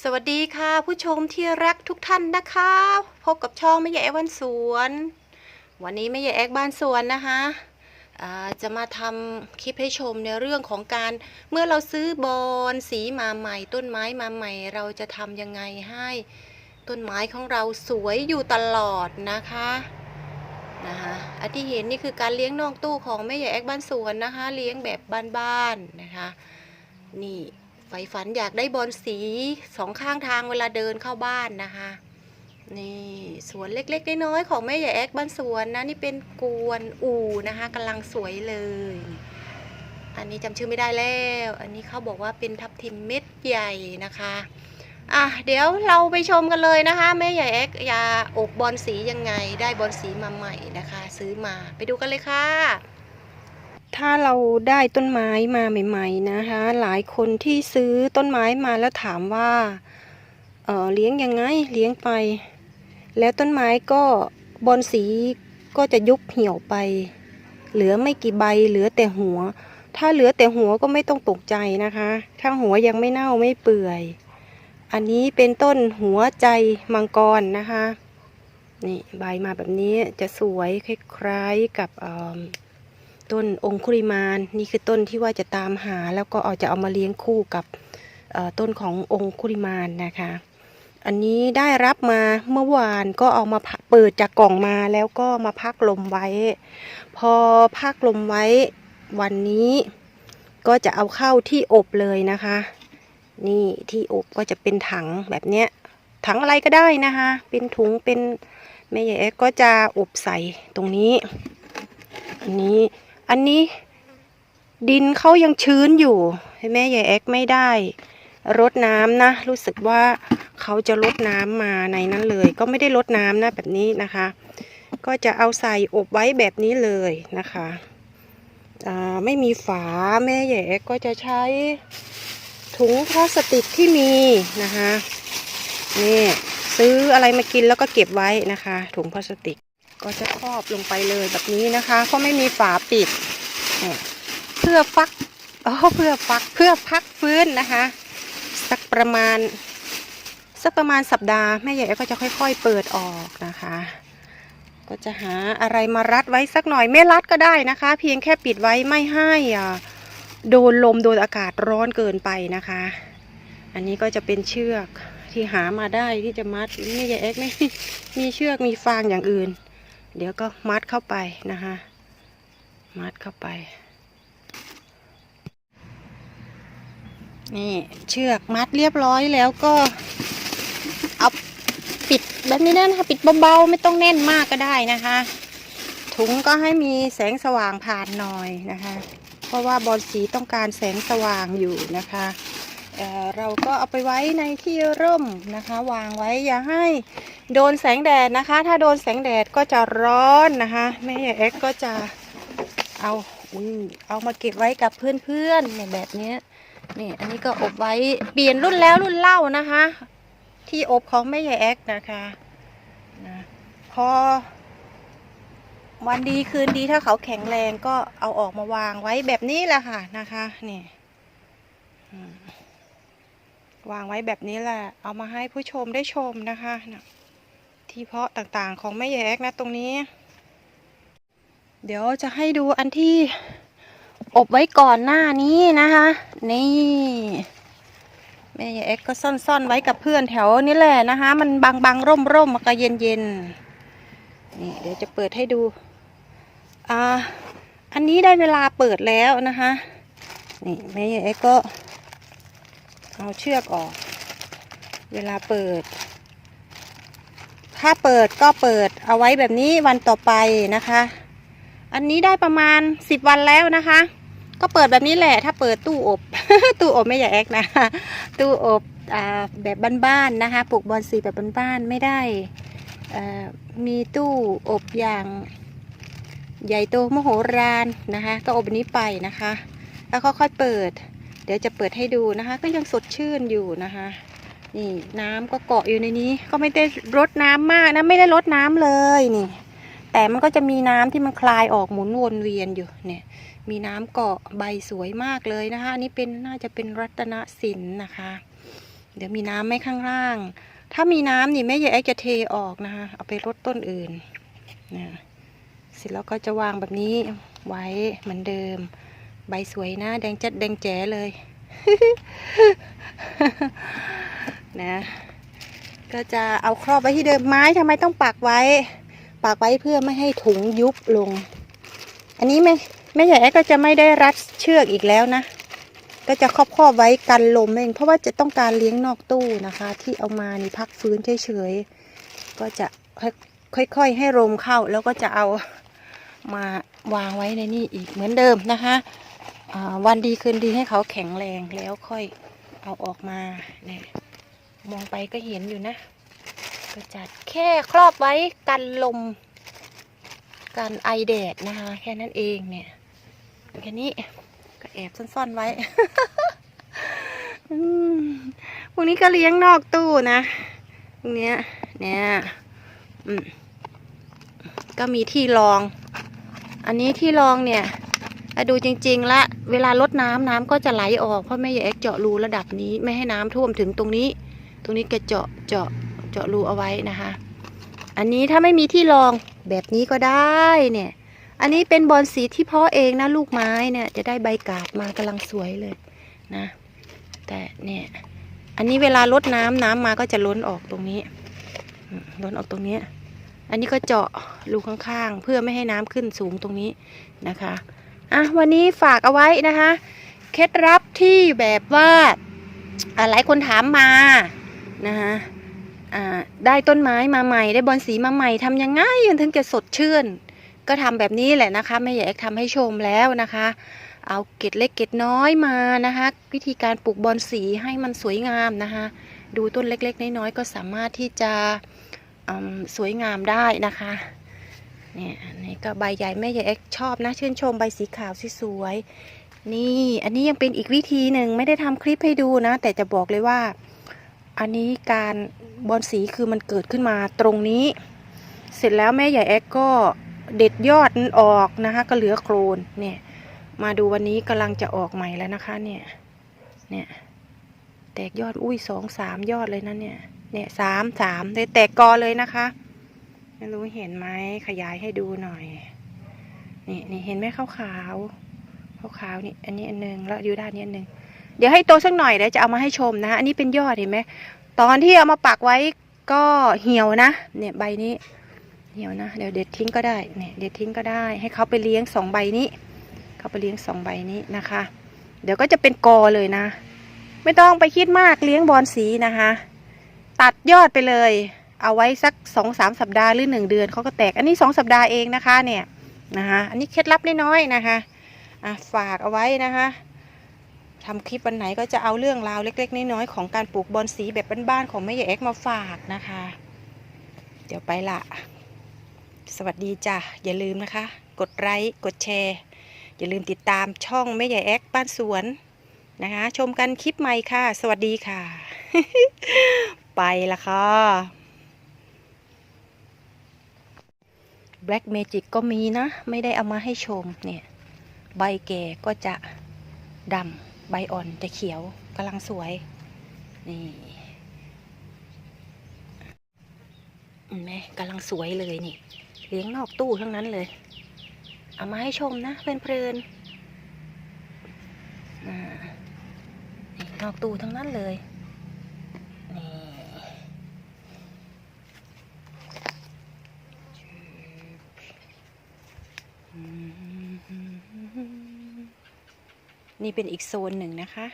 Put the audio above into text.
สวัสดีค่ะ ผู้ชมที่รักทุกท่านนะคะ พบกับช่องแม่ใหญ่แอกบ้านสวน วันนี้แม่ใหญ่แอกบ้านสวนนะคะจะมาทำคลิปให้ชมในเรื่องของการเมื่อเราซื้อบอนสีมาใหม่ ต้นไม้มาใหม่ เราจะทำยังไงให้ต้นไม้ของเราสวยอยู่ตลอดนะคะนะคะอันที่เห็นนี่คือการเลี้ยงนอกตู้ของแม่ใหญ่แอกบ้านสวนนะคะ เลี้ยงแบบบ้านๆนะคะ นี่ ไฟฝันอยากได้บอลสีสองข้างทางเวลาเดินเข้าบ้านนะคะ นี่สวนเล็กๆน้อยๆของแม่ใหญ่แอกบ้านสวนนะนี่เป็นกวนอู่นะคะกำลังสวยเลย อันนี้จำชื่อไม่ได้แล้ว อันนี้เขาบอกว่าเป็นทับทิมเม็ดใหญ่นะคะอะเดี๋ยวเราไปชมกันเลยนะคะแม่ใหญ่แอกยาอบบอลสียังไงได้บอลสีมาใหม่นะคะ ซื้อมาไปดูกันเลยค่ะ ถ้าเราได้ต้นไม้มาใหม่ๆนะคะ หลายคนที่ซื้อต้นไม้มาแล้วถามว่า เออเลี้ยงยังไงเลี้ยงไป แล้วต้นไม้ก็บอนสีก็จะยุบเหี่ยวไป เหลือไม่กี่ใบเหลือแต่หัว ถ้าเหลือแต่หัวก็ไม่ต้องตกใจนะคะ ถ้าหัวยังไม่เน่าไม่เปื่อย อันนี้เป็นต้นหัวใจมังกรนะคะ นี่ใบมาแบบนี้จะสวยคล้ายๆกับเอิ่ม ต้นองคุริมานนี่คือต้นที่ว่าจะตามหา แล้วก็เอาจะเอามาเลี้ยงคู่กับต้นขององคุริมานนะคะ อันนี้ได้รับมาเมื่อวานก็เอามาเปิดจากกล่องมาแล้วก็มาพักลมไว้ พอพักลมไว้วันนี้ก็จะเอาเข้าที่อบเลยนะคะ นี่ที่อบก็จะเป็นถังแบบเนี้ยถังอะไรก็ได้นะคะ เป็นถุงเป็นแม่ใหญ่แอ๊กก็จะอบใส่ตรงนี้ อันนี้ อันนี้ดินเขายังชื้นอยู่แม่ใหญ่แอกไม่ได้รดน้ำนะ รู้สึกว่าเขาจะลดน้ำมาในนั้นเลย ก็ไม่ได้ลดน้ำนะแบบนี้นะคะ ก็จะเอาใส่อบไว้แบบนี้เลยนะคะอ่าไม่มีฝาแม่ใหญ่แอกก็จะใช้ถุงพลาสติกที่มีนะคะนี่ซื้ออะไรมากินแล้วก็เก็บไว้นะคะ ถุงพลาสติก ก็จะครอบลงไปเลยแบบนี้นะคะเพราะไม่มีฝาปิด เพื่อฟักอ๋อเพื่อฟักเพื่อพักฟื้นนะคะ สักประมาณ สักประมาณสัปดาห์แม่ใหญ่ก็จะค่อยๆเปิดออกนะคะ ก็จะหาอะไรมารัดไว้สักหน่อยไม่รัดก็ได้นะคะ เพียงแค่ปิดไว้ไม่ให้อ่าโดนลมโดนอากาศร้อนเกินไปนะคะ อันนี้ก็จะเป็นเชือกที่หามาได้ที่จะมัดแม่ใหญ่เอ็กไม่มีเชือกมีฟางอย่างอื่น เดี๋ยวก็มัดเข้าไปนะคะมัดเข้าไป นี่เชือกมัดเรียบร้อยแล้วก็เอาปิดแบบนี้นะคะปิดเบาๆไม่ต้องแน่นมากก็ได้นะคะ ถุงก็ให้มีแสงสว่างผ่านหน่อยนะคะ เพราะว่าบอลสีต้องการแสงสว่างอยู่นะคะ เราก็เอาไปไว้ในที่ร่มนะคะ วางไว้อย่าให้โดนแสงแดดนะคะ ถ้าโดนแสงแดดก็จะร้อนนะคะแม่เอ็กก็จะเอาอุ้ยเอามาเก็บไว้กับเพื่อนๆเนี่ยแบบนี้นี่อันนี้ก็อบไว้เปลี่ยนรุ่นแล้วรุ่นเล่านะคะ ที่อบของแม่ใหญ่แอ็กนะคะนะพอวันดีคืนดีถ้าเขาแข็งแรงก็เอาออกมาวางไว้แบบนี้แหละค่ะนะคะนี่ วางไว้แบบนี้แหละ เอามาให้ผู้ชมได้ชมนะคะนะที่เพาะต่างๆของแม่แยกนะตรงนี้ เดี๋ยวจะให้ดูอันที่อบไว้ก่อนหน้านี้นะคะ นี่แม่แยกก็ซ่อนๆไว้กับเพื่อนแถวนี้แหละนะคะ มันบางๆร่มๆมันก็เย็นๆนี่เดี๋ยวจะเปิดให้ดูอ่าอันนี้ได้เวลาเปิดแล้วนะคะนี่แม่แยกก็ เอาเชือกออก เวลาเปิด ถ้าเปิดก็เปิดเอาไว้แบบนี้วันต่อไปนะคะ อันนี้ได้ประมาณสิบวันแล้วนะคะ ก็เปิดแบบนี้แหละ ถ้าเปิดตู้อบ ตู้อบไม่ใหญ่แอกนะ ตู้อบอแบบบ้านๆนะคะ ปลูกบอนสีแบบบ้านๆไม่ได้มีตู้อบอย่างใหญ่โตมโหฬารนะคะ ก็อบแบบนี้ไปนะคะ แล้วค่อยๆเปิด ดี๋ยวจะเปิดให้ดูนะคะ ก็ยังสดชื่นอยู่นะคะ นี่น้ำก็เกาะอยู่ในนี้ ก็ไม่ได้รดน้ำมากนะไม่ได้รดน้ำเลยนี่ แต่มันก็จะมีน้ำที่มันคลายออกหมุนวนเวียนอยู่เนี่ย มีน้ำเกาะใบสวยมากเลยนะคะอันนี้เป็นน่าจะเป็นรัตนสินนะคะ เดี๋ยวมีน้ำไหม่ข้างล่าง ถ้ามีน้ำนี่แม่ยายแอ๊กจะเทออกนะคะเอาไปรดต้นอื่นนะเสร็จแล้วก็จะวางแบบนี้ไว้เหมือนเดิม ใบสวยนะ แดงจัดแดงแจ๋เลย นะ ก็จะเอาครอบไว้ที่เดิมไม้ทำไมต้องปักไว้ ปักไว้เพื่อไม่ให้ถุงยุบลง อันนี้ไม่แม่ใหญ่แอ๊กก็จะไม่ได้รัดเชือกอีกแล้วนะ ก็จะครอบครอบไว้กันลมเอง เพราะว่าจะต้องการเลี้ยงนอกตู้นะคะ ที่เอามานี่พักฟื้นเฉยๆ ก็จะค่อยๆให้ลมเข้าแล้วก็จะเอามาวางไว้ในนี่อีกเหมือนเดิมนะคะ วันดีคืนดีให้เขาแข็งแรงแล้วค่อยเอาออกมาเนี่ยมองไปก็เห็นอยู่นะก็จัดแค่ครอบไว้กันลม กันไอแดดนะคะแค่นั้นเองเนี่ยแค่นี้ก็แอบซ่อนๆไว้พวกนี้ก็เลี้ยงนอกตู้นะพวกเนี้ยเนี่ยก็มีที่รอง อันนี้ที่รองเนี่ยดูจริงๆละ เวลาลดน้ำน้ำก็จะไหลออกเพราะแม่ใหญ่แอกเจาะรูระดับนี้ไม่ให้น้ำท่วมถึงตรงนี้ ตรงนี้แกเจาะเจาะเจาะรูเอาไว้นะคะ อันนี้ถ้าไม่มีที่รองแบบนี้ก็ได้เนี่ย อันนี้เป็นบอลสีที่เพาะเองนะลูกไม้เนี่ยจะได้ใบกาดมากำลังสวยเลยนะ แต่เนี่ยอันนี้เวลาลดน้ำน้ำมาก็จะล้นออกตรงนี้ล้นออกตรงนี้ อันนี้ก็เจาะรูข้างๆ เพื่อไม่ให้น้ำขึ้นสูงตรงนี้นะคะ อะวันนี้ฝากเอาไว้นะคะเคล็ดลับที่แบบว่าหลายคนถามมานะคะได้ต้นไม้มาใหม่ได้บอลสีมาใหม่ทำยังไงถึงจะสดชื่น ก็ทำแบบนี้แหละนะคะแม่ใหญ่ทำให้ชมแล้วนะคะ เอาเกล็ดเล็กเกล็ดน้อยมานะคะ วิธีการปลูกบอนสีให้มันสวยงามนะคะ ดูต้นเล็กๆ น้อยๆก็สามารถที่จะสวยงามได้นะคะ เนี่ยอันนี้ก็ใบใหญ่แม่ใหญ่แอกชอบนะ ชื่นชมใบสีขาวสวยๆนี่ อันนี้ยังเป็นอีกวิธีหนึ่งไม่ได้ทำคลิปให้ดูนะ แต่จะบอกเลยว่า อันนี้การบอนสีคือมันเกิดขึ้นมาตรงนี้ เสร็จแล้วแม่ใหญ่แอกก็เด็ดยอดออกนะคะ ก็เหลือโคลนเนี่ย มาดูวันนี้กำลังจะออกใหม่แล้วนะคะเนี่ยเนี่ยแตกยอดอุ้ยสองสามยอดเลยนะเนี่ยเนี่ยสามสามเลยแตกกอเลยนะคะ ไม่รู้เห็นไหมขยายให้ดูหน่อย นี่นี่เห็นไหมขาวขาวขาวขาวนี่ อันนี้อันหนึ่งแล้วอยู่ด้านนี้อันหนึ่งเดี๋ยวให้โตสักหน่อยเดี๋ยวจะเอามาให้ชมนะอันนี้เป็นยอดเห็นไหมตอนที่เอามาปักไว้ก็เหี่ยวนะ เนี่ยใบนี้ เหี่ยวนะเดี๋ยวเด็ดทิ้งก็ได้เนี่ยเด็ดทิ้งก็ได้ ให้เขาไปเลี้ยงสองใบนี้เขาไปเลี้ยงสองใบนี้นะคะ เดี๋ยวก็จะเป็นกอเลยนะ ไม่ต้องไปคิดมากเลี้ยงบอลสีนะคะ ตัดยอดไปเลย เอาไว้สักสองสามสัปดาห์หรือหนึ่งเดือนเขาก็แตก อันนี้สองสัปดาห์เองนะคะเนี่ยนะคะอันนี้เคล็ดลับน้อยๆนะคะอะฝากเอาไว้นะคะทำคลิปวันไหนก็จะเอาเรื่องราวเล็ก ๆ น้อยๆของการปลูกบอลสีแบบบ้านๆของแม่ใหญ่เอ็กมาฝากนะคะ เดี๋ยวไปละสวัสดีจ้ะอย่าลืมนะคะ กดไลค์กดแชร์ อย่าลืมติดตามช่องแม่ใหญ่แอ๊กบ้านสวนนะคะ ชมกันคลิปใหม่ค่ะ สวัสดีค่ะ ไปละค่ะ Black Magic ก็มีนะ ไม่ได้เอามาให้ชมเนี่ย ใบแก่ก็จะดำใบอ่อนจะเขียวกำลังสวย นี่เห็นไหมกำลังสวยเลยนี่ เลี้ยงนอกตู้ทั้งนั้นเลย เอามาให้ชมนะเพลินๆอ่านี่นอกตู้ทั้งนั้นเลย นี่เป็นอีกโซนหนึ่งนะคะ